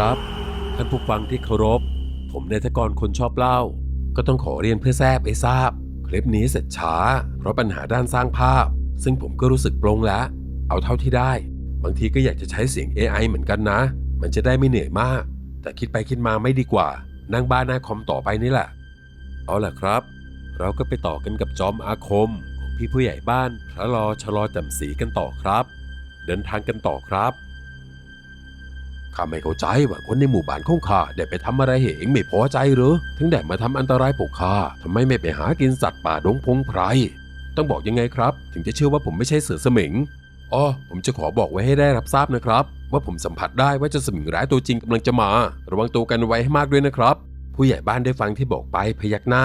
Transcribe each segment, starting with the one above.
ครับ ท่านผู้ฟังที่เคารพ ผมนายทกรคนชอบเล่า ก็ต้องขอเรียนเพื่อแทบให้ทราบ คลิปนี้เสร็จช้า เพราะปัญหาด้านสร้างภาพ ซึ่งผมก็รู้สึกปลงแล้ว เอาเท่าที่ได้ บางทีก็อยากจะใช้เสียง AI เหมือนกันนะ มันจะได้ไม่เหนื่อยมาก แต่คิดไปคิดมาไม่ดีกว่า นั่งบ้านหน้าคอมต่อไปนี่แหละ เอาล่ะครับ เราก็ไปต่อกันกับจอมอาคม ของพี่ผู้ใหญ่บ้านพระรอชะลอจำศรีกันต่อครับ เดินทางกันต่อครับ ข้าไม่เข้าใจว่าคนในหมู่บ้านของข้าได้ไปทำอะไรเหงไม่พอใจหรือถึงได้มาทำอันตรายพวกข้าทำไมไม่ไปหากินสัตว์ป่าดงพงไพรต้องบอกยังไงครับ ถึงจะเชื่อว่าผมไม่ใช่เสือสมิงอ๋อผมจะขอบอกไว้ให้ได้รับทราบนะครับ ว่าผมสัมผัสได้ว่าเจ้าสมิงร้ายตัวจริงกำลังจะมา ระวังตัวกันไว้ให้มากด้วยนะครับ ผู้ใหญ่บ้านได้ฟังที่บอกไปพยักหน้า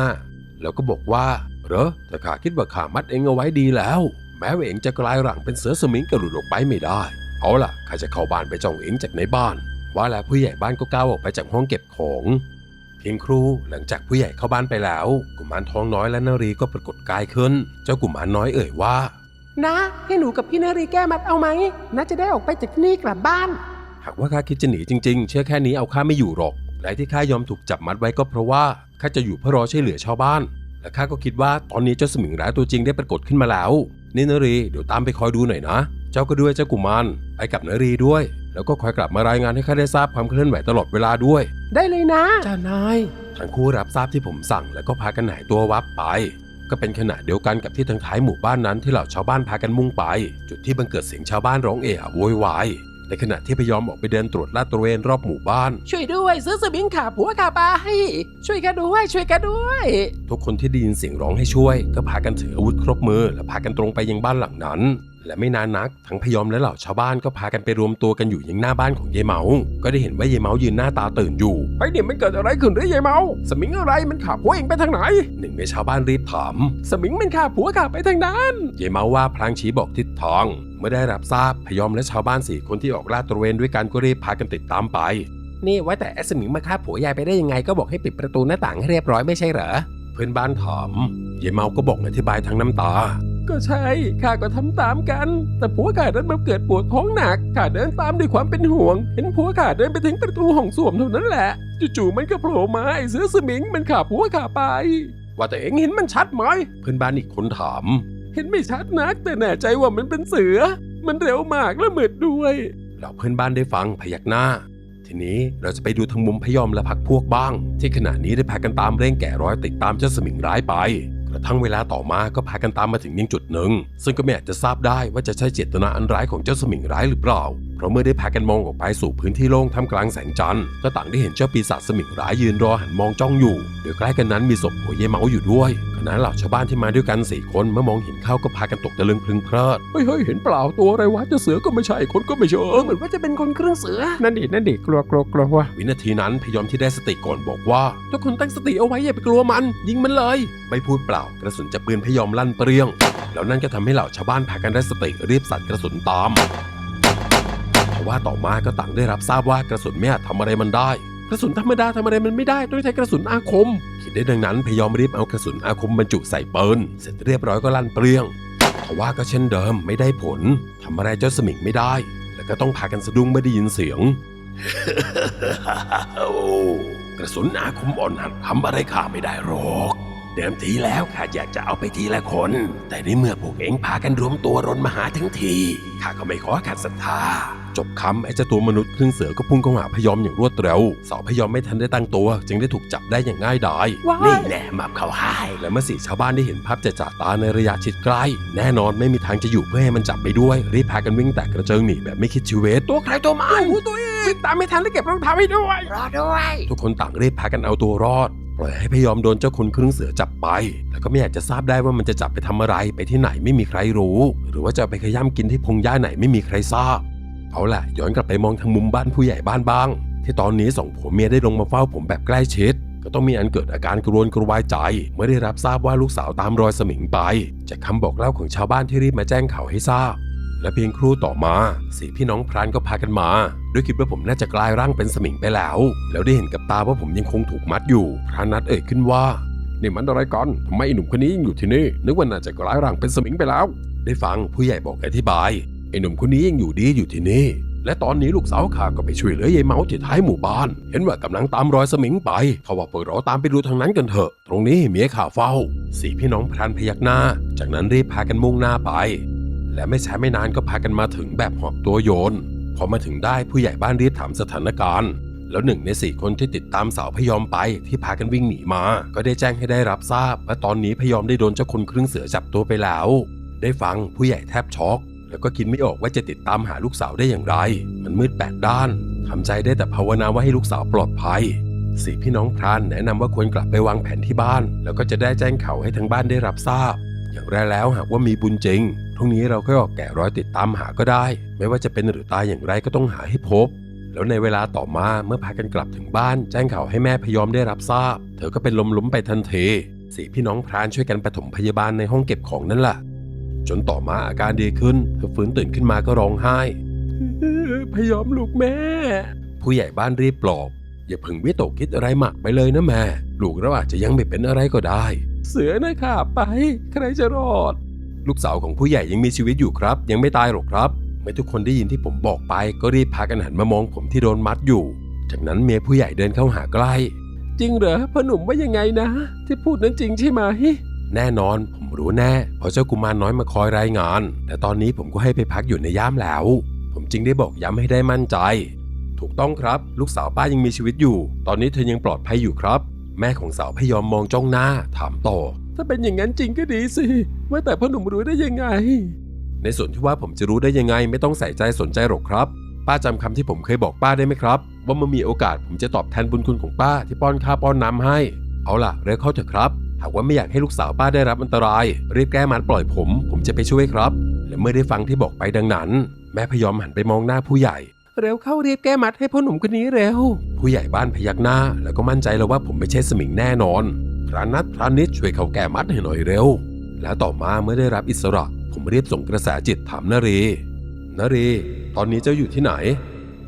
แล้วก็บอกว่าเหรอแต่ข้าคิดว่าข้ามัดเองเอาไว้ดีแล้ว แม้ว่าเองจะกลายร่างเป็นเสือสมิงกระหลุดออกไปไม่ได้ เอาล่ะข้าจะเข้าบ้านไปจ้องเองจากในบ้าน ว่าแล้วผู้ใหญ่บ้านก็ก้าวออกไปจากห้องเก็บของ เพียงครูหลังจากผู้ใหญ่เข้าบ้านไปแล้ว กุมารทองน้อยและนารีก็ปรากฏกายขึ้น เจ้ากุมารน้อยเอ่ยว่านะให้หนูกับพี่นารีแก้มัดเอาไหมน่าจะได้ออกไปจากที่นี่กลับบ้าน หากว่าข้าคิดจะหนีจริง ๆ เชื่อแค่นี้เอาข้าไม่อยู่หรอกและที่ข้ายอมถูกจับมัดไว้ก็เพราะว่าข้าจะอยู่เพื่อรอช่วยเหลือชาวบ้าน และข้าก็คิดว่าตอนนี้เจ้าสมิงร้ายตัวจริงได้ปรากฏขึ้นมาแล้วนี่นารีเดี๋ยวตามไปคอยดูหน่อยนะ เจ้าก็ด้วยเจ้ากุมารไปกับนารีด้วย แล้วก็คอยกลับมารายงานให้ข้าได้ทราบความเคลื่อนไหวตลอดเวลาด้วย ได้เลยนะจ้านายทั้งคู่รับทราบที่ผมสั่งแล้วก็พากันหายตัววับไป ก็เป็นขณะเดียวกันกับที่ทางท้ายหมู่บ้านนั้นที่เหล่าชาวบ้านพากันมุ่งไป จุดที่บังเกิดเสียงชาวบ้านร้องเอะอะโวยวาย ในขณะที่พยอมออกไปเดินตรวจลาดตระเวนรอบหมู่บ้าน ช่วยด้วยซื้อสมิงขาผัวขาไปช่วยกันด้วย ช่วยกันด้วย ทุกคนที่ได้ยินเสียงร้องให้ช่วย ก็พากันถืออาวุธครบมือ และพากันตรงไปยังบ้านหลังนั้น และไม่นานนัก ทั้งพยอมและเหล่าชาวบ้านก็พากันไปรวมตัวกันอยู่ยังหน้าบ้านของยายเมา ก็ได้เห็นว่ายายเมายืนหน้าตาตื่นอยู่เฮ้ยเนี่ยมันเกิดอะไรขึ้นหรือยายเมา สมิงอะไรมันขาผัวเองไปทางไหน หนึ่งในชาวบ้านรีบถาม สมิงมันขาผัวขาไปทางนั้นยายเมาว่าพลางชี้บอกทิศทางเมื่อได้รับทราบพยอมและชาวบ้านสี่คนที่ออกลาดตระเวนด้วยกันก็รีบพากันติดตามไป นี่ว่าแต่ไอ้สมิงมาฆ่าผัวยายไปได้ยังไงก็บอกให้ปิดประตูหน้าต่างให้เรียบร้อยไม่ใช่เหรอ เพื่อนบ้านถามยายเมาก็บอกอธิบายทั้งน้ำตา ก็ใช่ ข้าก็ทำตามกัน แต่ผัวข้าดันมาเกิดปวดท้องหนัก ข้าเดินตามด้วยความเป็นห่วง เห็นผัวข้าเดินไปถึงประตูห้องส้วมเท่านั้นแหละ จู่ๆมันก็โผล่มาไอ้เสือสมิงมันขาผัวข้าไป ว่าแต่เองเห็นมันชัดไหม เพื่อนบ้านอีกคนถาม เห็นไม่ชัดนัก แต่แน่ใจว่ามันเป็นเสือ มันเร็วมากและมืดด้วยเหล่าเพื่อนบ้านได้ฟังพยักหน้า ทีนี้เราจะไปดูทางมุมพยอมและพักพวกบ้าง ที่ขณะนี้ได้พากันตามเร่งแกะรอยติดตามเจ้าสมิงร้ายไป กระทั่งเวลาต่อมาก็พากันตามมาถึงยังจุดหนึ่ง ซึ่งก็ไม่อาจจะทราบได้ว่าจะใช่เจตนาอันร้ายของเจ้าสมิงร้ายหรือเปล่าเพราะเมื่อได้พากันมองออกไปสู่พื้นที่โล่งท่ามกลางแสงจันทร์ก็ต่างได้เห็นเจ้าปีศาจสมิงร้ายยืนรอหันมองจ้องอยู่ โดยใกล้กันนั้นมีศพหัวเยเมาอยู่ด้วยขณะเหล่าชาวบ้านที่มาด้วยกันสี่คนเมื่อมองเห็นเข้าก็พากันตกตะลึงพลึงเพลิดเฮ้ยเฮ้ยเห็นเปล่าตัวอะไรวะจะเสือก็ไม่ใช่คนก็ไม่เชิงเหมือนว่าจะเป็นคนเครื่องเสือนั่นดินั่นดิกลัวกลัวกลัววินาทีนั้นพยอมที่ได้สติก่อนบอกว่าทุกคนตั้งสติเอาไว้อย่าไปกลัวมัน ยิงมันเลย ไม่พูดเปล่ากระสุนจากปืนพยอมลั่นเปรี้ยงแล้วนั่นก็ทำให้เหล่าชาวบ้านพากันได้สติรีบสัดกระสุนตามท ว่าต่อมาก็ต่างได้รับทราบว่ากระสุนไม่อาจทำอะไรมันได้ กระสุนธรรมดาทำอะไรมันไม่ได้ต้องใช้กระสุนอาคม คิดได้ดังนั้นพยอมรีบเอากระสุนอาคมบรรจุใส่ปืนเสร็จเรียบร้อยก็ลั่นเปรี้ยงทว่าก็เช่นเดิมไม่ได้ผลทำอะไรเจ้าสมิงไม่ได้ แล้วก็ต้องพากันสะดุ้งเมื่อได้ยินเสียงกระสุนอาคมอ่อนหัดทำอะไรข้าไม่ได้หรอก เดิมทีแล้วข้าอยากจะเอาไปทีละคน แต่ในเมื่อพวกเองพากันรวมตัวรนมาหาทั้งทีข้าก็ไม่ขอขัดศรัทธา จบคำไอ้เจ้าตัวมนุษย์ครึ่งเสือก็พุ่งเข้าหาพยอมอย่างรวดเร็ว สาวพยอมไม่ทันได้ตั้งตัว จึงได้ถูกจับได้อย่างง่ายดายว้ายนี่แน่มาเขาให้และเมื่อสี่ชาวบ้านได้เห็นภาพจะจ่าตาในระยะชิดใกล้ แน่นอนไม่มีทางจะอยู่เพื่อให้มันจับไปด้วย รีบพากันวิ่งแตกกระเจิงหนีแบบไม่คิดชีวิตตัวใครตัวมันโอ้ตัวเองวิ่งตามไม่ทันแล้วเก็บรองเท้าให้ด้วยรอด้วย ทุกคนต่างรีบพากันเอาตัวรอด ปล่อยให้พยอมโดนเจ้าคนครึ่งเสือจับไป แล้วก็ไม่อยากจะทราบได้ว่ามันจะจับไปทำอะไรไปที่ไหนไม่มีใครรู้ หรือว่าจะไปขย้ำกินที่พงหญ้าไหนไม่มีใครทราบ เอาล่ะ ย้อนกลับไปมองทางมุมบ้านผู้ใหญ่บ้านบ้าง ที่ตอนนี้สองผัวเมียได้ลงมาเฝ้าผมแบบใกล้ชิดก็ต้องมีอันเกิดอาการกรวนกระวายใจเมื่อได้รับทราบว่าลูกสาวตามรอยสมิงไป จากคำบอกเล่าของชาวบ้านที่รีบมาแจ้งข่าวให้ทราบ และเพียงครู่ต่อมาสี่พี่น้องพรานก็พากันมาด้วยคิดว่าผมน่าจะกลายร่างเป็นสมิงไปแล้ว แล้วได้เห็นกับตาว่าผมยังคงถูกมัดอยู่พระนัดเอ่ยขึ้นว่านี่มันอะไรกันทำไมไอ้หนุ่มคนนี้ยังอยู่ที่นี่นึกว่าน่าจะกลายร่างเป็นสมิงไปแล้ว ได้ฟังผู้ใหญ่บอกอธิบายไอ้หนุ่มคนนี้ยังอยู่ดีอยู่ที่นี่ และตอนนี้ลูกสาวข้าก็ไปช่วยเหลือยายเมาที่ท้ายหมู่บ้าน เห็นว่ากำลังตามรอยสมิงไปเขาว่าพวกเราตามไปดูทางนั้นกันเถอะ ตรงนี้เมียข่าเฝ้า สี่พี่น้องพรานพยักหน้า จากนั้นรีบพากันมุ่งหน้าไป และไม่ใช้ไม่นานก็พากันมาถึงแบบหอบตัวโยน พอมาถึงได้ผู้ใหญ่บ้านรีบถามสถานการณ์ แล้วหนึ่งในสี่คนที่ติดตามสาวพยอมไปที่พากันวิ่งหนีมา ก็ได้แจ้งให้ได้รับทราบว่าตอนนี้พยอมได้โดนเจ้าคนครึ่งเสือจับตัวไปแล้ว ได้ฟังผู้ใหญ่แทบช็อกแล้วก็คิดไม่ออกว่าจะติดตามหาลูกสาวได้อย่างไร มันมืดแปดด้านทำใจได้แต่ภาวนาว่าให้ลูกสาวปลอดภัยสี่พี่น้องพรานแนะนำว่าควรกลับไปวางแผนที่บ้าน แล้วก็จะได้แจ้งข่าวให้ทั้งบ้านได้รับทราบ อย่างไรแล้วหากว่ามีบุญจริงพรุ่งนี้เราค่อยออกแกะรอยติดตามหาก็ได้ ไม่ว่าจะเป็นหรือตายอย่างไรก็ต้องหาให้พบ แล้วในเวลาต่อมาเมื่อพากันกลับถึงบ้าน แจ้งข่าวให้แม่พยอมได้รับทราบ เธอก็เป็นลมล้มไปทันทีสี่พี่น้องพรานช่วยกันปฐมพยาบาลในห้องเก็บของนั่นแหละจนต่อมาอาการดีขึ้น เธอฟื้นตื่นขึ้นมาก็ร้องไห้ พยอมลูกแม่ ผู้ใหญ่บ้านรีบปลอบ อย่าเพึงวิตกคิดอะไรมากไปเลยนะแม่ ลูกเราอาจจะยังไม่เป็นอะไรก็ได้ เสือนะขาไป ใครจะรอด ลูกสาวของผู้ใหญ่ยังมีชีวิตอยู่ครับ ยังไม่ตายหรอกครับ เมื่อทุกคนได้ยินที่ผมบอกไป ก็รีบพากันหันมามองผมที่โดนมัดอยู่ จากนั้นเมียผู้ใหญ่เดินเข้าหาใกล้ จริงเหรอพ่อหนุ่มว่ายังไงนะ ที่พูดนั้นจริงใช่ไหมแน่นอน ผมรู้แน่เพราะเจ้ากุมารน้อยมาคอยรายงาน แต่ตอนนี้ผมก็ให้ไปพักอยู่ในย่ามแล้ว ผมจึงได้บอกย้ำให้ได้มั่นใจ ถูกต้องครับ ลูกสาวป้ายังมีชีวิตอยู่ ตอนนี้เธอยังปลอดภัยอยู่ครับ แม่ของสาวพยอมมองจ้องหน้าถามต่อ ถ้าเป็นอย่างนั้นจริงก็ดีสิว่าแต่พ่อหนุ่มรู้ได้ยังไง ในส่วนที่ว่าผมจะรู้ได้ยังไงไม่ต้องใส่ใจสนใจหรอกครับ ป้าจำคำที่ผมเคยบอกป้าได้ไหมครับ ว่าเมื่อมีโอกาสผมจะตอบแทนบุญคุณของป้าที่ป้อนข้าวป้อนน้ำให้ เอาล่ะเร็วเข้าเถอะครับ หากว่าไม่อยากให้ลูกสาวป้าได้รับอันตรายรีบแก้มัดปล่อยผม ผมจะไปช่วยครับ และเมื่อได้ฟังที่บอกไปดังนั้น แม่พยอมหันไปมองหน้าผู้ใหญ่ เร็วเข้ารีบแก้มัดให้พ่อหนุ่มคนนี้เร็ว ผู้ใหญ่บ้านพยักหน้า แล้วก็มั่นใจแล้วว่าผมไม่ใช่สมิงแน่นอน พระนัทพระนิดช่วยเขาแก้มัดให้หน่อยเร็ว แล้วต่อมาเมื่อได้รับอิสระ ผมรีบส่งกระแสจิตถามนรีนรีตอนนี้เจ้าอยู่ที่ไหน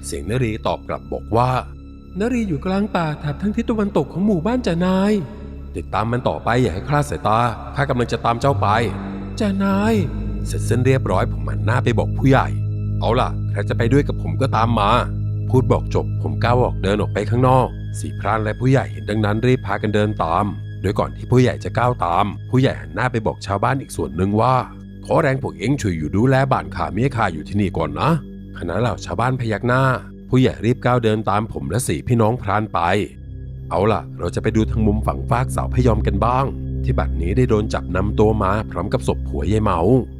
เสียงนรีตอบกลับบอกว่านรีอยู่กลางป่าถัดทั้งทิศตะวันตกของหมู่บ้านจ่านาย ติดตามมันต่อไปอย่าให้คลาดสายตาข้ากำลังจะตามเจ้าไปจ่านาย เสร็จเส้นเรียบร้อยผมหันหน้าไปบอกผู้ใหญ่ เอาล่ะใครจะไปด้วยกับผมก็ตามมา พูดบอกจบผมก้าวออกเดินออกไปข้างนอก สีพรานและผู้ใหญ่เห็นดังนั้นรีบพากันเดินตาม โดยก่อนที่ผู้ใหญ่จะก้าวตาม ผู้ใหญ่หันหน้าไปบอกชาวบ้านอีกส่วนหนึ่งว่า ขอแรงพวกเอ็งช่วยอยู่ดูแลบ้านขาเมียขาอยู่ที่นี่ก่อนนะขณะเหล่าชาวบ้านพยักหน้า ผู้ใหญ่รีบก้าวเดินตามผมและสี่พี่น้องพรานไป เอาล่ะ เราจะไปดูทางมุมฝั่งฟากเสาพยอมกันบ้าง ที่บัดนี้ได้โดนจับนำตัวมาพร้อมกับศพผัวยายเมา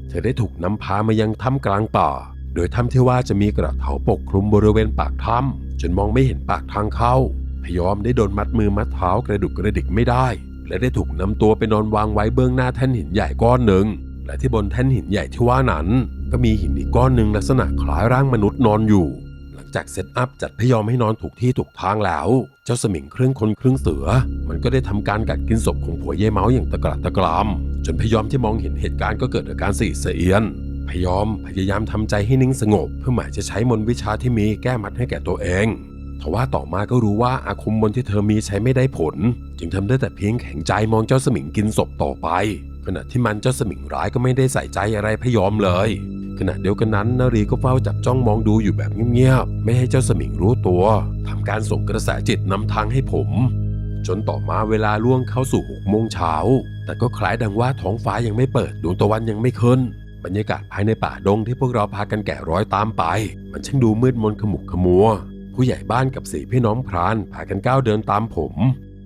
เธอได้ถูกนำพามายังถ้ำกลางป่า โดยถ้ำที่ว่าจะมีกระเถาปกคลุมบริเวณปากถ้ำจนมองไม่เห็นปากทางเข้า พยอมได้โดนมัดมือมัดเท้ากระดุกกระดิกไม่ได้ และได้ถูกนำตัวไปนอนวางไว้เบื้องหน้าแท่นหินใหญ่ก้อนหนึ่ง และที่บนแท่นหินใหญ่ที่ว่านั้น ก็มีหินอีกก้อนหนึ่งลักษณะคล้ายร่างมนุษย์นอนอยู่ หลังจากเซตอัพจัดพยอมให้นอนถูกที่ถูกทางแล้ว เจ้าสมิงครึ่งคนครึ่งเสือ มันก็ได้ทำการกัดกินศพของผัวเย่เมาอย่างตะกระตะกรามจนพยอมที่มองเห็นเหตุการณ์ก็เกิดอาการสีเสียน พยอมพยายามทำใจให้นิ่งสงบ เพื่อหมายจะใช้มนต์วิชาที่มีแก้มัดให้แก่ตัวเองทว่าต่อมาก็รู้ว่าอาคมมนที่เธอมีใช้ไม่ได้ผล จึงทำได้แต่เพียงแข็งใจมองเจ้าสมิงกินศพต่อไป ขณะที่มันเจ้าสมิงร้ายก็ไม่ได้ใส่ใจอะไรพยอมเลย ขณะเดียวกันนั้นนารีก็เฝ้าจับจ้องมองดูอยู่แบบเงียบๆไม่ให้เจ้าสมิงรู้ตัวทำการส่งกระแสจิตนำทางให้ผม จนต่อมาเวลาล่วงเข้าสู่หกโมงเช้าแต่ก็คล้ายดังว่าท้องฟ้ายังไม่เปิดดวงตะวันยังไม่ขึ้น บรรยากาศภายในป่าดงที่พวกเราพากันแกะร้อยตามไป มันช่างดูมืดมนขมุกขมัว ผู้ใหญ่บ้านกับสี่พี่น้องพรานพากันก้าวเดินตามผม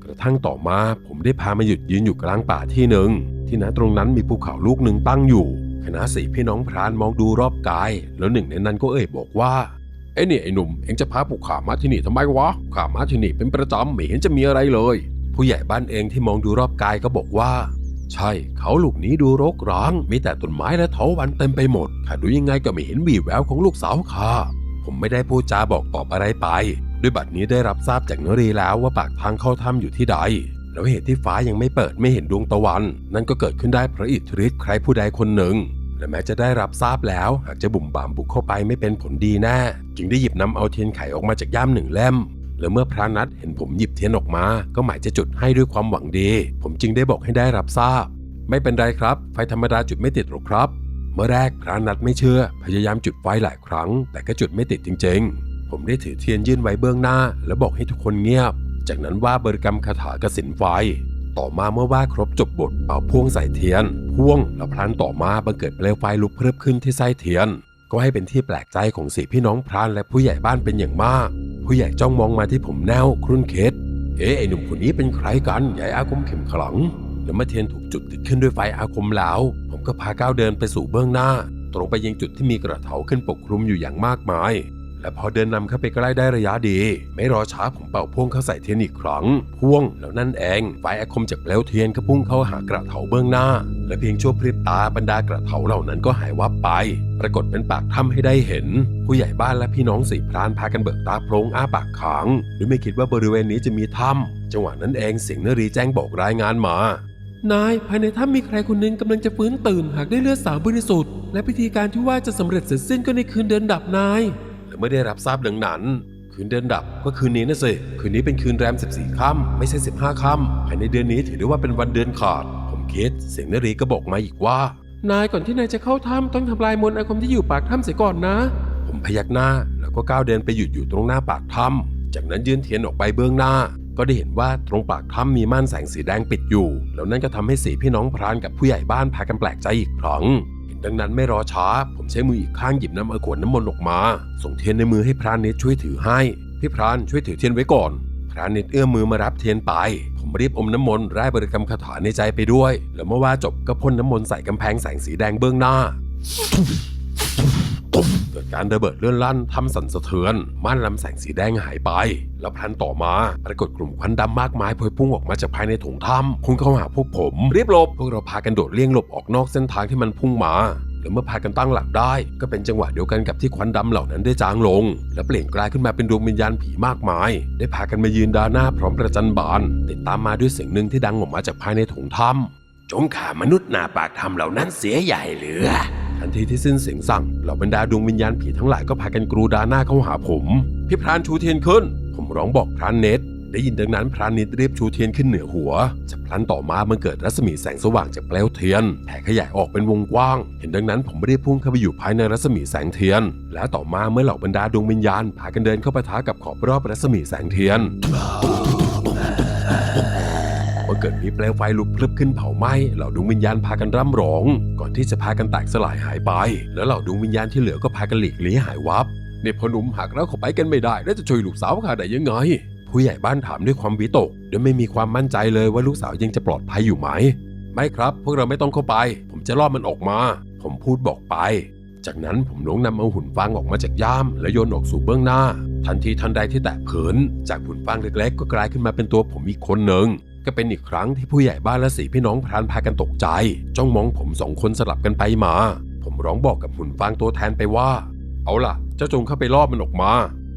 กระทั่งต่อมาผมได้พามาหยุดยืนอยู่กลางป่าที่หนึ่ง ที่ณตรงนั้นมีภูเขาลูกหนึ่งตั้งอยู่คณะสี่พี่น้องพรานมองดูรอบกาย แล้วหนึ่งในนั้นก็เอ่ยบอกว่าไอ้เนี่ยไอ้หนุ่มเอ็งจะพาผูกขามาที่นี่ทำไมวะขามาที่นี่เป็นประจำไม่เห็นจะมีอะไรเลย ผู้ใหญ่บ้านเองที่มองดูรอบกายก็บอกว่า ใช่ เขาลูกนี้ดูรกร้าง มีแต่ต้นไม้และเถาวันเต็มไปหมดข้าดูยังไงก็ไม่เห็นวีแววของลูกสาวข้าผมไม่ได้พูดจาบอกตอบอะไรไป ด้วยบัดนี้ได้รับทราบจากนรีแล้วว่าปากทางเข้าถ้ำอยู่ที่ใด แล้วเหตุที่ฟ้ายังไม่เปิดไม่เห็นดวงตะวัน นั่นก็เกิดขึ้นได้เพราะอิทธิฤทธิ์ใครผู้ใดคนหนึ่งและแม้จะได้รับทราบแล้ว หากจะบุ่มบามบุกเข้าไปไม่เป็นผลดีแน่ จึงได้หยิบนำเอาเทียนไขออกมาจากย่ามหนึ่งเล่ม แล้วเมื่อพระนัทเห็นผมหยิบเทียนออกมา ก็หมายจะจุดให้ด้วยความหวังดี ผมจึงได้บอกให้ได้รับทราบ ไม่เป็นไรครับ ไฟธรรมดาจุดไม่ติดหรอกครับ เมื่อแรกพระนัดไม่เชื่อ พยายามจุดไฟหลายครั้ง แต่ก็จุดไม่ติดจริง ๆ ผมได้ถือเทียนยื่นไว้เบื้องหน้า แล้วบอกให้ทุกคนเงียบ จากนั้นว่าบริกรรมคาถากสินไฟ ต่อมาเมื่อว่าครบจบบทเอาพ่วงใส่เทียน พ่วงแล้วพลันต่อมาบังเกิดเปลวไฟลุกเพิ่มขึ้นที่ไส้เทียน ก็ให้เป็นที่แปลกใจของสี่พี่น้องพรานและผู้ใหญ่บ้านเป็นอย่างมาก ผู้ใหญ่จ้องมองมาที่ผมแนวครุ่นเคสเอ๊ะไอ้หนุ่มคนนี้เป็นใครกันใหญ่อาคมเข็มขลังแล้วมาเทียนถูกจุดติดขึ้นด้วยไฟอาคมแล้วผมก็พาก้าวเดินไปสู่เบื้องหน้า ตรงไปยังจุดที่มีกระเถาขึ้นปกคลุมอยู่อย่างมากมาย และพอเดินนำเข้าไปใกล้ได้ระยะดี ไม่รอช้าผมเป่าพ่วงเข้าใส่เทียนอีกครั้งพ่วงแล้วนั่นเองไฟอาคมจากเปลวเทียนก็พุ่งเข้าหากระเถาเบื้องหน้า และเพียงชั่วพริบตาบรรดากระเถาเหล่านั้นก็หายวับไป ปรากฏเป็นปากถ้ำให้ได้เห็น ผู้ใหญ่บ้านและพี่น้องสี่พรานพากันเบิกตาโพลงอ้าปากค้างโดยไม่คิดว่าบริเวณนี้จะมีถ้ำจังหวะนั้นเองเสียงนรีแจ้งบอกรายงานมานายภายในถ้ำมีใครคนหนึ่งกำลังจะฟื้นตื่นหากได้เลือดสาวบริสุทธิ์และพิธีการที่ว่าจะสำเร็จเสร็จสิ้นก็ในคืนเดินดับนาย และเมื่อได้รับทราบดังนั้น คืนเดือนดับก็คืนนี้นะสิ คืนนี้เป็นคืนแรม 14ค่ำไม่ใช่ 15ค่ำภายในเดือนนี้ถือได้ว่าเป็นวันเดือนขาด ผมคิด เสียงนรีก็บอกมาอีกว่า นายก่อนที่นายจะเข้าถ้ำต้องทำลายมนต์อาคมที่อยู่ปากถ้ำเสียก่อนนะ ผมพยักหน้าแล้วก็ก้าวเดินไปหยุดอยู่ตรงหน้าปากถ้ำจากนั้นยื่นเทียนออกไปเบื้องหน้าก็ได้เห็นว่าตรงปากถ้ำมีม่านแสงสีแดงปิดอยู่ แล้วนั่นก็ทำให้สีพี่น้องพรานกับผู้ใหญ่บ้านพากันแปลกใจอีกครั้งเห็น ดังนั้นไม่รอช้า ผมใช้มืออีกข้างหยิบน้ำอาขวดน้ำมนต์ออกมา ส่งเทียนในมือให้พรานนิดช่วยถือให้ พี่พรานช่วยถือเทียนไว้ก่อน พรานนิดเอื้อมมือมารับเทียนไป ผมรีบอมน้ำมนต์ไร้บริกรรมคาถาในใจไปด้วย แล้วเมื่อว่าจบก็พ่นน้ำมนต์ใส่กำแพงแสงสีแดงเบื้องหน้า เกิดการระเบิดเลื่อนลั่นทำสั่นสะเทือน ม่านลำแสงสีแดงหายไป แล้วพลันต่อมา ปรากฏกลุ่มควันดำมากมายพวยพุ่งออกมาจากภายในถุงถ้ำพุ่งเข้าหาพวกผมรีบหลบพวกเราพากันโดดเลี่ยงหลบออกนอกเส้นทางที่มันพุ่งมาแล้วเมื่อพากันตั้งหลักได้ ก็เป็นจังหวะเดียวกันกับที่ควันดำเหล่านั้นได้จางลง และเปลี่ยนกลายขึ้นมาเป็นดวงวิญญาณผีมากมาย ได้พากันมายืนดาหน้าพร้อมประจันบาน ติดตามมาด้วยเสียงหนึ่งที่ดังออกมาจากภายในถุงถ้ำจงข่ามนุษย์หน้าปากถ้ำเหล่านั้นเสียใหญ่เหลือ ทันทีที่สิ้นเสียงสั่งเหล่าบรรดาดวงวิญญาณผีทั้งหลายก็พากันกรูดาหน้าเข้าหาผม พี่พรานชูเทียนขึ้น ผมร้องบอกพรานเนตได้ยินดังนั้นพรานเนตรีบชูเทียนขึ้นเหนือหัวจากพลันต่อมามันเกิดรัศมีแสงสว่างจากเปลวเทียนแผ่ขยายออกเป็นวงกว้าง เห็นดังนั้นผมรีบพุ่งเข้าไปอยู่ภายในรัศมีแสงเทียน และต่อมาเมื่อเหล่าบรรดาดวงวิญญาณพากันเดินเข้าปะทะกับขอบรอบรัศมีแสงเทียน เกิดมีเปลวไฟลุกพลึบขึ้นเผาไหม้เหล่าดวงวิญญาณพากันร่ำร้อง ก่อนที่จะพากันแตกสลายหายไป แล้วเหล่าดวงวิญญาณที่เหลือก็พากันหลีกลี้หายวับเนี่ยพอหนุ่มหากเราเข้าไปกันไม่ได้ แล้วจะช่วยลูกสาวข้าได้ยังไง ผู้ใหญ่บ้านถามด้วยความวิตกโดยไม่มีความมั่นใจเลยว่าลูกสาวยังจะปลอดภัยอยู่ไหม ไม่ครับ พวกเราไม่ต้องเข้าไป ผมจะล่อมันออกมา ผมพูดบอกไป จากนั้นผมลงนำเอาหุ่นฟางออกมาจากย่าม และโยนออกสู่เบื้องหน้า ทันทีทันใดที่แตะเผิน จากหุ่นฟางเล็กๆ ก็กลายขึ้นมาเป็นตัวผมอีกคนหนึ่ง ก็เป็นอีกครั้งที่ผู้ใหญ่บ้านและสีพี่น้องพรานพากันตกใจ จ้องมองผมสองคนสลับกันไปมา ผมร้องบอกกับหุ่นฟางตัวแทนไปว่า เอาล่ะ เจ้าจงเข้าไปล่อมันออกมา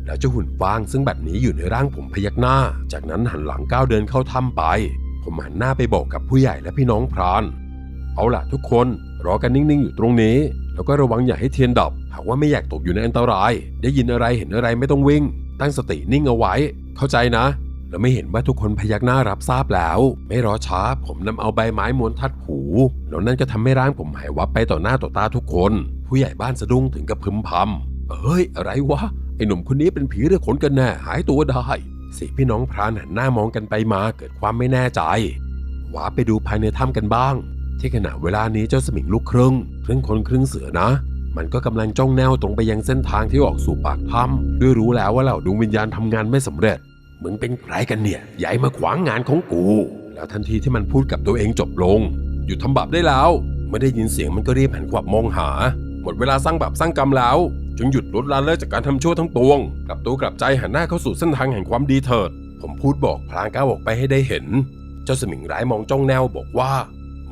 แล้วเจ้าหุ่นฟางซึ่งบัดนี้อยู่ในร่างผมพยักหน้า จากนั้นหันหลังก้าวเดินเข้าถ้ำไป ผมหันหน้าไปบอกกับผู้ใหญ่และพี่น้องพราน เอาล่ะทุกคนรอกันนิ่งๆอยู่ตรงนี้ แล้วก็ระวังอย่าให้เทียนดับ หากว่าไม่อยากตกอยู่ในอันตราย ได้ยินอะไรเห็นอะไรไม่ต้องวิ่ง ตั้งสตินิ่งเอาไว้ เข้าใจนะ แล้วไม่เห็นว่าทุกคนพยักหน้ารับทราบแล้ว ไม่รอช้าผมนำเอาใบไม้ม้วนทัดหูแล้วนั่นก็ทำให้ร่างผมหายวับไปต่อหน้าต่อตาทุกคน ผู้ใหญ่บ้านสะดุ้งถึงกับพึมพำเอ้ย อะไรวะไอ้หนุ่มคนนี้เป็นผีหรือขนกันแน่หายตัวได้สี่พี่น้องพรานหันหน้ามองกันไปมาเกิดความไม่แน่ใจหวาไปดูภายในถ้ำกันบ้าง ที่ขณะเวลานี้เจ้าสมิงลูกครึ่งครึ่งคนครึ่งเสือนะ มันก็กำลังจ้องแนวตรงไปยังเส้นทางที่ออกสู่ปากถ้ำด้วยรู้แล้วว่าเหล่าดวงวิญญาณทำงานไม่สำเร็จ มึงเป็นใครกันเนี่ยใหญ่มาขวางงานของกู แล้วทันทีที่มันพูดกับตัวเองจบลง หยุดทำบาปได้แล้ว ไม่ได้ยินเสียงมันก็รีบหันขวับมองหา หมดเวลาสร้างบาปสร้างกรรมแล้ว จึงหยุดลดละเลิกจากการทำชั่วทั้งปวง กลับตัวกลับใจหันหน้าเข้าสู่เส้นทางแห่งความดีเถิด ผมพูดบอกพลางก้าวออกไปให้ได้เห็น เจ้าสมิงร้ายมองจ้องแนวบอกว่า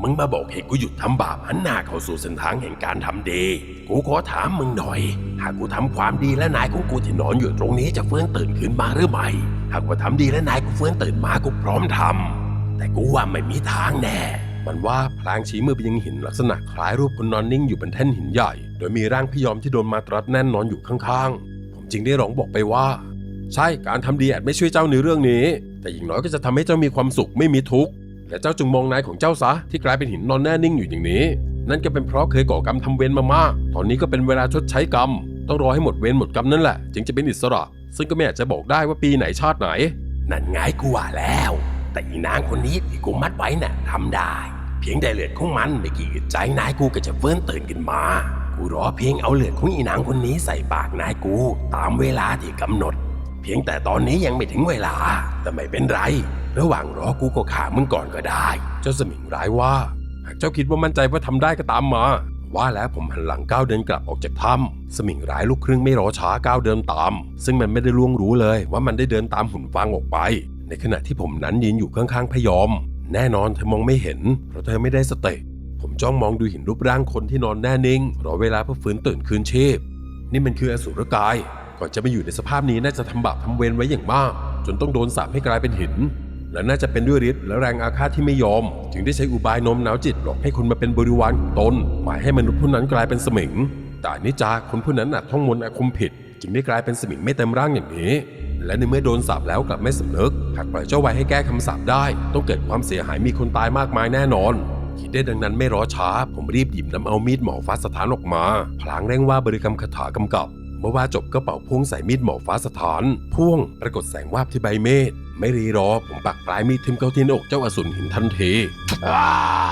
มึงมาบอกให้กูหยุดทำบาปหันหน้าเข้าสู่เส้นทางแห่งการทำดี กูขอถามมึงหน่อย หากกูทำความดีและนายของกูที่นอนอยู่ตรงนี้จะฟื้นตื่นขึ้นมาหรือไม่ หากว่าทำดีและนายกูฟื้นตื่นมากูพร้อมทำแต่กูว่าไม่มีทางแน่ มันว่าพลางชี้มือไปยังหินลักษณะคล้ายรูปคนนอนนิ่งอยู่บนแท่นหินใหญ่ โดยมีร่างพยอมที่โดนมาตรัดแน่นนอนอยู่ข้างๆ ผมจึงได้ร้องบอกไปว่า ใช่การทำดีอาจไม่ช่วยเจ้าในเรื่องนี้ แต่อย่างน้อยก็จะทำให้เจ้ามีความสุขไม่มีทุกข์ และเจ้าจงมองนายของเจ้าซะที่กลายเป็นหินนอนแน่นิ่งอยู่อย่างนี้ นั่นก็เป็นเพราะเคยก่อกรรมทำเวรมามาก ตอนนี้ก็เป็นเวลาชดใช้กรรม ต้องรอให้หมดเวรหมดกรรมนั่นแหละ จึงจะเป็นอิสระ ซึ่งก็ไม่อาจจะบอกได้ว่าปีไหนชาติไหน นั่นไงกูว่าแล้ว แต่อีนางคนนี้ที่กูมัดไว้น่ะทำได้ เพียงแต่เลือดของมันไม่กี่อึดใจนายกูก็จะเฟื้นตื่นขึ้นมา กูรอเพียงเอาเลือดของอีนางคนนี้ใส่ปากนายกู ตามเวลาที่กำหนด เพียงแต่ตอนนี้ยังไม่ถึงเวลาแต่ไม่เป็นไร ระหว่างรอกูก็ขามึงก่อนก็ได้ เจ้าสมิงร้ายว่า หากเจ้าคิดว่ามั่นใจว่าทำได้ก็ตามมา ว่าแล้วผมหันหลังก้าวเดินกลับออกจากถ้ำสมิงร้ายลูกครึ่งไม่รอช้าก้าวเดินตาม ซึ่งมันไม่ได้ล่วงรู้เลยว่ามันได้เดินตามหุ่นฟางออกไป ในขณะที่ผมนั้นยืนอยู่ข้างๆพยอม แน่นอนเธอมองไม่เห็น เพราะเธอไม่ได้สติผมจ้องมองดูห็นรูปร่างคนที่นอนแน่นิ่ง รอเวลาเพื่อฟื้นตื่นคืนชีพ นี่มันคืออสุรกาย ก่อนจะมาอยู่ในสภาพนี้น่าจะทำบาปทำเวรไว้อย่างมาก จนต้องโดนสาปให้กลายเป็นหิน และน่าจะเป็นด้วยฤทธิ์และแรงอาฆาตที่ไม่ยอม จึงได้ใช้อุบายโน้มน้าวจิตหลอกให้คนมาเป็นบริวารของตนหมายให้มนุษย์ผู้นั้นกลายเป็นสมิง แต่นิจจาคนผู้นั้นอาจท่องมนต์อาคมผิด จึงได้กลายเป็นสมิงไม่เต็มร่างอย่างนี้ และในเมื่อโดนสาปแล้วกลับไม่สำนึกหากปล่อยเจ้าไว้ให้แก้คำสาปได้ ต้องเกิดความเสียหายมีคนตายมากมายแน่นอนคิดได้ดังนั้นไม่รอช้า ผมรีบหยิบน้ำเอามีดหมอฟ้าสถานออกมา พลางเร่งว่าบริกรรมคาถากำกับ เมื่อว่าจบก็เป่าพ่วงใส่มีดหมอฟ้าสถาน พ่วงปรากฏแสงวาบที่ใบเมฆไม่รีรอผมปักปลายมีดทิ่มเข้าที่หน้าอกเจ้าอสูรหินทันที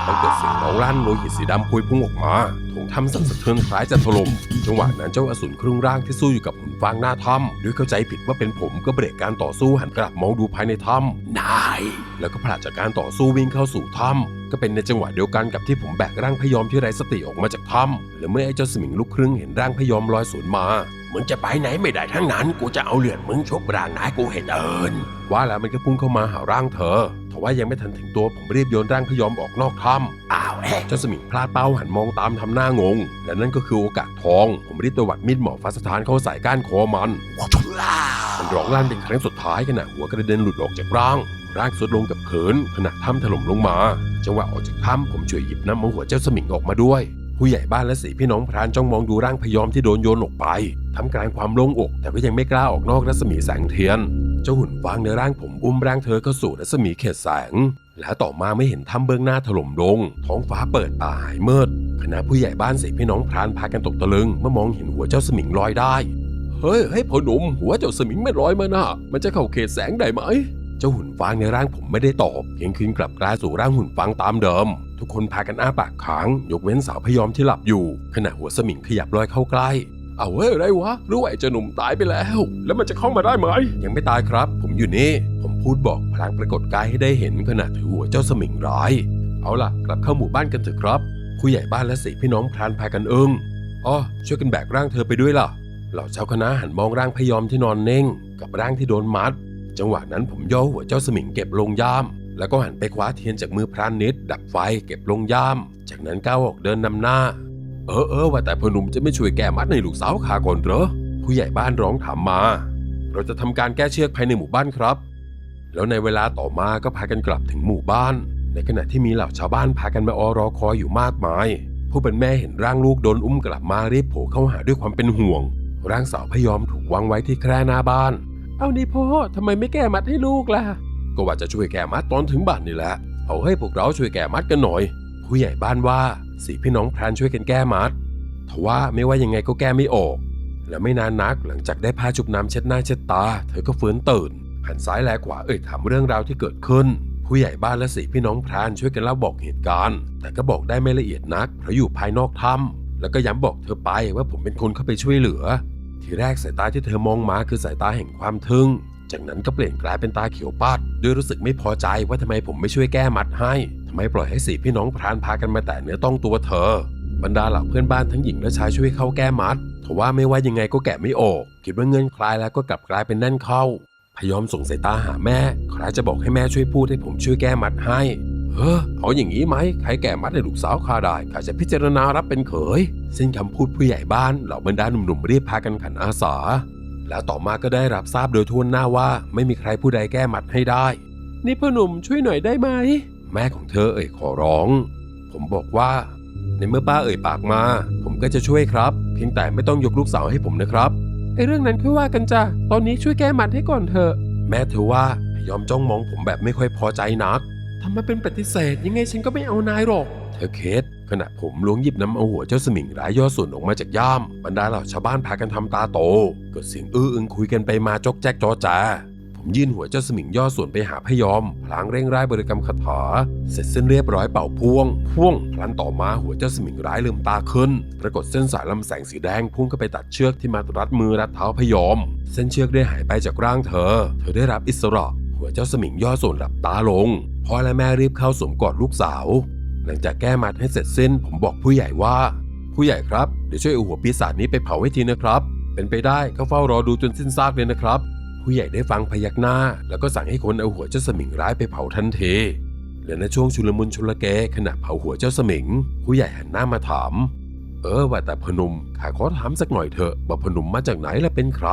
มันเกิดเสียงร้องลั่นโลหิตสีดำพวยพุ่งออกมาถงถ้ำสั่นสะเทือนคล้ายจะถล่มจังหวะนั้นเจ้าอสูรครึ่งร่างที่สู้อยู่กับหุ่นฟางหน้าถ้ำด้วยเข้าใจผิดว่าเป็นผมก็เบรกการต่อสู้หันกลับมองดูภายในถ้ำนาย แล้วก็ผลัดจากการต่อสู้วิ่งเข้าสู่ถ้ำก็เป็นในจังหวะเดียวกันกับที่ผมแบกร่างพยอมที่ไร้สติออกมาจากถ้ำและเมื่อไอ้เจ้าสมิงลูกครึ่งเห็นร่างพยอมลอยสวนมา มึงจะไปไหนไม่ได้ทั้งนั้น กูจะเอาเลือดมึงชกร่างนายกูให้เดินว่าแล้วมันก็พุ่งเข้ามาหาร่างเธอทว่ายังไม่ทันถึงตัวผมรีบโยนร่างพยอมออกนอกถ้อ้าวเอ๊ะำเจ้าสมิงพลาดเป้าหันมองตามทำหน้างง และนั่นก็คือโอกาสทอง ผมรีบตวัดมีดหมอฟ้าสถานเข้าใส่ก้านคอมันว้าวมันร้องลั่นเป็นครั้งสุดท้ายขณะหัวกระเด็นหลุดออกจากร่าง ร่างสุดลงกับพื้นขณะถ้ำถล่มลงมา จังหวะออกจากถ้ำผมช่วยหยิบน้ำเอาหัวเจ้าสมิงออกมาด้วย ผู้ใหญ่บ้านและสีพี่น้องพรานจ้องมองดูร่างพยอมที่โดนโยนออกไปทำกลางความโล่งอก แต่ก็ยังไม่กล้าออกนอกรัศมีแสงเทียน เจ้าหุ่นฟางในร่างผมอุ้มร่างเธอเข้าสู่รัศมีเขตแสง และต่อมาไม่เห็นถ้ำเบื้องหน้าถล่มลง ท้องฟ้าเปิดป่าหายมืดคณะผู้ใหญ่บ้านสีพี่น้องพรานพากันตกตะลึงเมื่อมองเห็นหัวเจ้าสมิงลอยได้ เฮ้ยเฮ้พ่อหนุ่มหัวเจ้าสมิงไม่ลอยมานะมันจะเข้าเขตแสงได้ไหม เจ้าหุ่นฟางในร่างผมไม่ได้ตอบเพียงคืนกลับกลายสู่ร่างหุ่นฟางตามเดิม ทุกคนพากันอ้าปากค้าง ยกเว้นสาวพยอมที่หลับอยู่ ขณะหัวสมิงขยับลอยเข้าใกล้ เอาเฮ้ยอะไรวะรู้ว่าไอ้เจ้าหนุ่มตายไปแล้ว แล้วมันจะเข้ามาได้ไหม ยังไม่ตายครับ ผมอยู่นี่ ผมพูดบอกพลางปรากฏกายให้ได้เห็นขณะถือหัวเจ้าสมิงร้าย เอาล่ะ กลับเข้าหมู่บ้านกันเถอะครับ ผู้ใหญ่บ้านและสี่พี่น้องพรานพากันเอิงอ๋อช่วยกันแบกร่างเธอไปด้วยล่ะเหล่าชาวคณะหันมองร่างพยอมที่นอนเน่ง กับร่างที่โดนมัด จังหวะนั้นผมย่อหัวเจ้าสมิงเก็บลงย่าม แล้วก็หันไปคว้าเทียนจากมือพรานนิดดับไฟเก็บลงย่าม จากนั้นก้าวออกเดินนำหน้า เออเออว่าแต่พอหนุ่มจะไม่ช่วยแก้มัดในลูกสาวขาก่อนเหรอ ผู้ใหญ่บ้านร้องถามมา เราจะทำการแก้เชือกภายในหมู่บ้านครับ แล้วในเวลาต่อมาก็พากันกลับถึงหมู่บ้าน ในขณะที่มีเหล่าชาวบ้านพากันมาออรอคอยอยู่มากมาย ผู้เป็นแม่เห็นร่างลูกโดนอุ้มกลับมารีบโผล่เข้าหาด้วยความเป็นห่วง ร่างสาวพยอมถูกวางไว้ที่แคร่หน้าบ้าน เอานี่พ่อทำไมไม่แก้มัดให้ลูกล่ะ ก็ว่าจะช่วยแก้มัดตอนถึงบ้านนี่แหละ เอาให้พวกเราช่วยแก้มัดกันหน่อย ผู้ใหญ่บ้านว่าสี่พี่น้องพรานช่วยกันแก้มัดทว่าไม่ว่ายังไงก็แก้ไม่ออก และไม่นานนักหลังจากได้ผ้าชุบน้ำเช็ดหน้าเช็ดตา เธอก็ฟื้นตื่นหันซ้ายแลขวาเอ่ยถามเรื่องราวที่เกิดขึ้น ผู้ใหญ่บ้านและสี่พี่น้องพรานช่วยกันเล่าบอกเหตุการณ์ แต่ก็บอกได้ไม่ละเอียดนักเพราะอยู่ภายนอกถ้ำแล้วก็ย้ำบอกเธอไปว่าผมเป็นคนเข้าไปช่วยเหลือ ทีแรกสายตาที่เธอมองมาคือสายตาแห่งความทึ่ง จากนั้นก็เปลี่ยนกลายเป็นตาเขียวปัดด้วยรู้สึกไม่พอใจว่าทำไมผมไม่ช่วยแก้มัดให้ทำไมปล่อยให้สี่พี่น้องพรานพากันมาแต่เนื้อต้องตัวเธอ บรรดาเหล่าเพื่อนบ้านทั้งหญิงและชายช่วยเข้าแก้มัดทว่าไม่ว่ายังไงก็แกะไม่ออก คิดว่าเงื่อนคลายแล้วก็กลับกลายเป็นแน่นเข้า พยอมส่งสายตาหาแม่คล้ายจะบอกให้แม่ช่วยพูดให้ผมช่วยแก้มัดให้เออเอาอย่างนี้ไหมใครแก่มัดให้ลูกสาวข้าได้ข้าจะพิจารณารับเป็นเขยสิ้นคำพูดผู้ใหญ่บ้านเหล่าบรรดาหนุ่มๆรีบพากันขันอาสา แล้วต่อมาก็ได้รับทราบโดยทั่วหน้าว่าไม่มีใครผู้ใดแก้มัดให้ได้ นี่พ่อหนุ่มช่วยหน่อยได้ไหม แม่ของเธอเอ่ยขอร้อง ผมบอกว่า ในเมื่อป้าเอ่ยปากมา ผมก็จะช่วยครับ เพียงแต่ไม่ต้องยกลูกสาวให้ผมนะครับไอ้เรื่องนั้นค่อยว่ากันจ้ะตอนนี้ช่วยแก้มัดให้ก่อนเถอะ แม่เธอว่าพยอมจ้องมองผมแบบไม่ค่อยพอใจนักทำมาเป็นปฏิเสธยังไงฉันก็ไม่เอานายหรอกเธธอเคสขณะผมล้วงหยิบน้ำเอาหัวเจ้าสมิงร้ายย่อส่วนออกมาจากย่าม บรรดาเหล่าชาวบ้านพากันทำตาโต เกิดเสียงอื้ออึงคุยกันไปมาจกแจ๊กจอจาผมยื่นหัวเจ้าสมิงย่อส่วนไปหาพยอม พลางเร่งร่ายบริกรรมคาถา เสร็จเส้นเรียบร้อยเป่าพ่วงพ่วง พลันต่อมาหัวเจ้าสมิงร้ายลืมตาขึ้น ปรากฏเส้นสายลำแสงสีแดงพุ่งเข้าไปตัดเชือกที่มารัดมือรัดเท้าพยอม เส้นเชือกได้หายไปจากร่างเธอ เธอได้รับอิสระ หัวเจ้าสมิงย่อส่วนหลับตาลง พ่อและแม่รีบเข้าสวมกอดลูกสาว หลังจากแก้มัดให้เสร็จสิ้น ผมบอกผู้ใหญ่ว่า ผู้ใหญ่ครับเดี๋ยวช่วยเอาหัวปีศาจนี้ไปเผาให้ทีนะครับ เป็นไปได้ก็เฝ้ารอดูจนสิ้นซากเลยนะครับ ผู้ใหญ่ได้ฟังพยักหน้า แล้วก็สั่งให้คนเอาหัวเจ้าสมิงร้ายไปเผาทันทีและในช่วงชุลมุนชุลเกขณะเผาหัวเจ้าสมิง ผู้ใหญ่หันหน้ามาถาม เออว่าแต่พนมข้าขอถามสักหน่อยเถอะว่าพนมมาจากไหนและเป็นใคร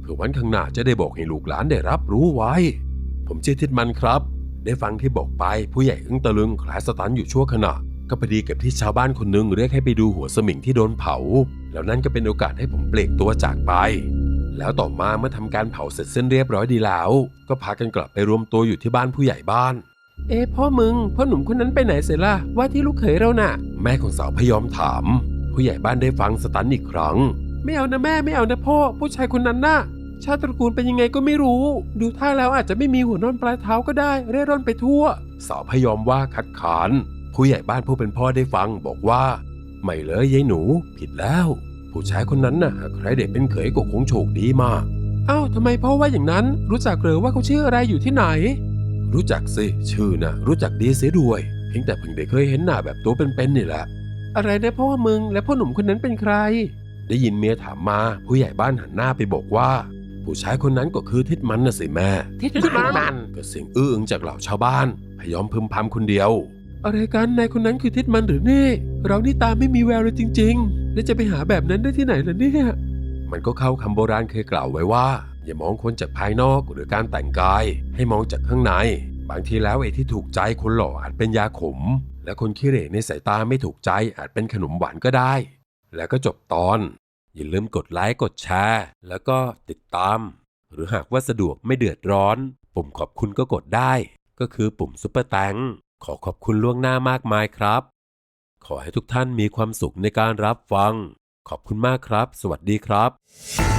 เพื่อวันข้างหน้าจะได้บอกให้ลูกหลานได้รับรู้ไว้ ผมชื่อทิดมันครับ ได้ฟังที่บอกไปผู้ใหญ่อึ้งตะลึงคล้ายสตันอยู่ชั่วขณะก็พอดีกับที่ชาวบ้านคนหนึงเรียกให้ไปดูหัวสมิงที่โดนเผา แล้วนั่นก็เป็นโอกาสให้ผมเปลกตัวจากไป แล้วต่อมาเมื่อทำการเผาเสร็จเส้นเรียบร้อยดีแล้ว ก็พากันกลับไปรวมตัวอยู่ที่บ้านผู้ใหญ่บ้าน เอ๊ะพ่อมึงพ่อหนุ่มคนนั้นไปไหนเสร็จล่ะว่าที่ลูกเขยเราน่ะ แม่ของสาวพยอมถาม ผู้ใหญ่บ้านได้ฟังสตันอีกครั้ง ไม่เอานะแม่ไม่เอานะพ่อ ผู้ชายคนนั้นน่ะ ชาติตระกูลเป็นยังไงก็ไม่รู้ ดูท่าแล้วอาจจะไม่มีหัวนอนปลายเท้าก็ได้ เร่ร่อนไปทั่ว สาวพยอมว่าคัดค้าน ผู้ใหญ่บ้านผู้เป็นพ่อได้ฟังบอกว่า ไม่เลยยายหนู ผิดแล้ว ผู้ชายคนนั้นน่ะหากใครเด็กเป็นเขยก็คงโชคดีมากเอ้าทำไมพ่อว่าอย่างนั้น รู้จักเหรือว่าเขาชื่ออะไรอยู่ที่ไหน รู้จักสิชื่อน่ะรู้จักดีเสียด้วยเพียงแต่เพิ่งได้เคยเห็นหน้าแบบตัวเป็นๆนี่แหละ อะไรนะพ่อมึงและพ่อหนุ่มคนนั้นเป็นใคร ได้ยินเมียถามมาผู้ใหญ่บ้านหันหน้าไปบอกว่า ผู้ชายคนนั้นก็คือทิดมันน่ะสิแม่ ทิดมันก็เสียงอื้ออึงจากเหล่าชาวบ้าน พยอมพึมพำคนเดียว อะไรกันนายคนนั้นคือทิดมันหรือนี่ เรานี่ตาไม่มีแววเลยจริง ๆ แล้วจะไปหาแบบนั้นได้ที่ไหนล่ะเนี่ยมันก็เข้าคำโบราณเคยกล่าวไว้ว่า อย่ามองคนจากภายนอกหรือการแต่งกาย ให้มองจากข้างใน บางทีแล้วไอ้ที่ถูกใจคนหล่ออาจเป็นยาขม และคนขี้เหร่ในสายตาไม่ถูกใจอาจเป็นขนมหวานก็ได้ แล้วก็จบตอน อย่าลืมกดไลค์กดแชร์แล้วก็ติดตาม หรือหากว่าสะดวกไม่เดือดร้อน ปุ่มขอบคุณก็กดได้ ก็คือปุ่มซุปเปอร์แตงขอขอบคุณล่วงหน้ามากมายครับ ขอให้ทุกท่านมีความสุขในการรับฟัง ขอบคุณมากครับ สวัสดีครับ